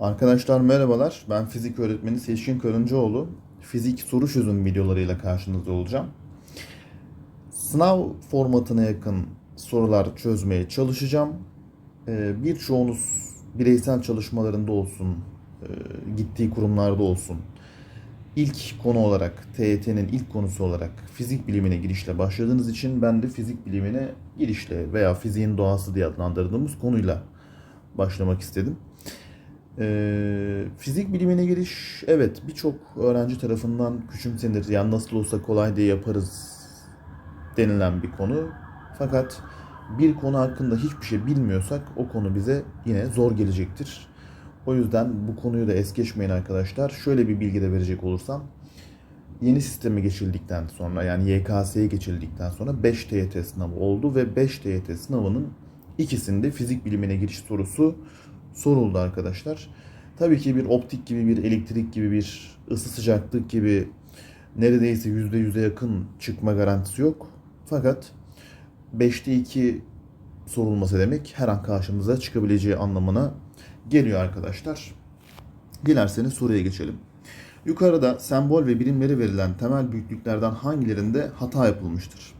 Arkadaşlar merhabalar. Ben fizik öğretmeni Seçkin Karıncaoğlu. Fizik soru çözüm videolarıyla karşınızda olacağım. Sınav formatına yakın sorular çözmeye çalışacağım. Ee, Birçoğunuz bireysel çalışmalarında olsun, e, gittiği kurumlarda olsun. İlk konu olarak, TYT'nin ilk konusu olarak fizik bilimine girişle başladığınız için ben de fizik bilimine girişle veya fiziğin doğası diye adlandırdığımız konuyla başlamak istedim. Ee, fizik bilimine giriş evet birçok öğrenci tarafından küçümsenir. Yani nasıl olsa kolay diye yaparız denilen bir konu. Fakat bir konu hakkında hiçbir şey bilmiyorsak o konu bize yine zor gelecektir. O yüzden bu konuyu da es geçmeyin arkadaşlar. Şöyle bir bilgi de verecek olursam. Yeni sisteme geçildikten sonra yani YKS'ye geçildikten sonra 5 TYT sınavı oldu ve 5 TYT sınavının ikisinde fizik bilimine giriş sorusu soruldu arkadaşlar. Tabii ki bir optik gibi, bir elektrik gibi, bir ısı sıcaklık gibi neredeyse %100'e yakın çıkma garantisi yok. Fakat 5'te 2 sorulması demek her an karşımıza çıkabileceği anlamına geliyor arkadaşlar. Dilerseniz soruya geçelim. Yukarıda sembol ve birimleri verilen temel büyüklüklerden hangilerinde hata yapılmıştır?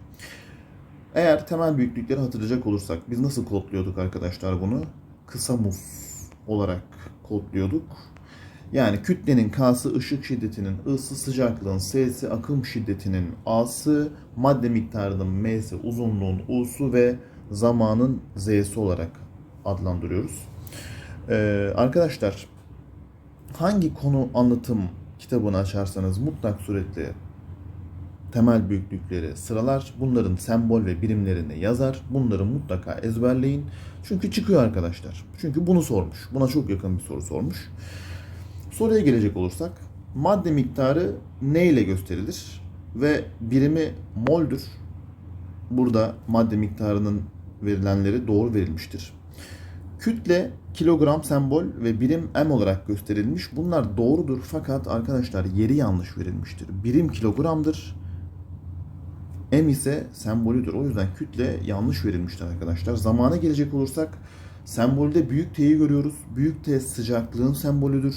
Eğer temel büyüklükleri hatırlayacak olursak biz nasıl kodluyorduk arkadaşlar bunu? Kısa mus olarak kodluyorduk. Yani kütlenin K'sı ışık şiddetinin, I'sı sıcaklığın, S'si akım şiddetinin, A'sı madde miktarının, M'si uzunluğun, U'su ve zamanın Z'si olarak adlandırıyoruz. Ee, arkadaşlar hangi konu anlatım kitabını açarsanız mutlak suretle temel büyüklükleri sıralar. Bunların sembol ve birimlerini yazar. Bunları mutlaka ezberleyin. Çünkü çıkıyor arkadaşlar. Çünkü bunu sormuş. Buna çok yakın bir soru sormuş. Soruya gelecek olursak madde miktarı ne ile gösterilir? Ve birimi moldür. Burada madde miktarının verilenleri doğru verilmiştir. Kütle kilogram sembol ve birim m olarak gösterilmiş. Bunlar doğrudur fakat arkadaşlar yeri yanlış verilmiştir. Birim kilogramdır. M ise sembolüdür. O yüzden kütle yanlış verilmiştir arkadaşlar. Zamana gelecek olursak sembolde büyük T'yi görüyoruz. Büyük T sıcaklığın sembolüdür.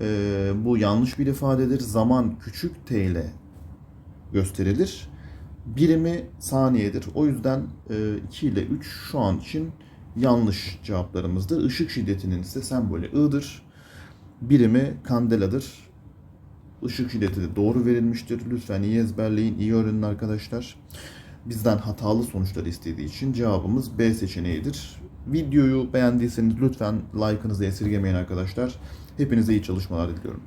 Ee, bu yanlış bir ifadedir. Zaman küçük T ile gösterilir. Birimi saniyedir. O yüzden e, 2 ile 3 şu an için yanlış cevaplarımızdır. Işık şiddetinin ise sembolü I'dır. Birimi kandeladır. Işık şiddeti de doğru verilmiştir. Lütfen iyi ezberleyin, iyi öğrenin arkadaşlar. Bizden hatalı sonuçlar istediği için cevabımız B seçeneğidir. Videoyu beğendiyseniz lütfen like'ınızı esirgemeyin arkadaşlar. Hepinize iyi çalışmalar diliyorum.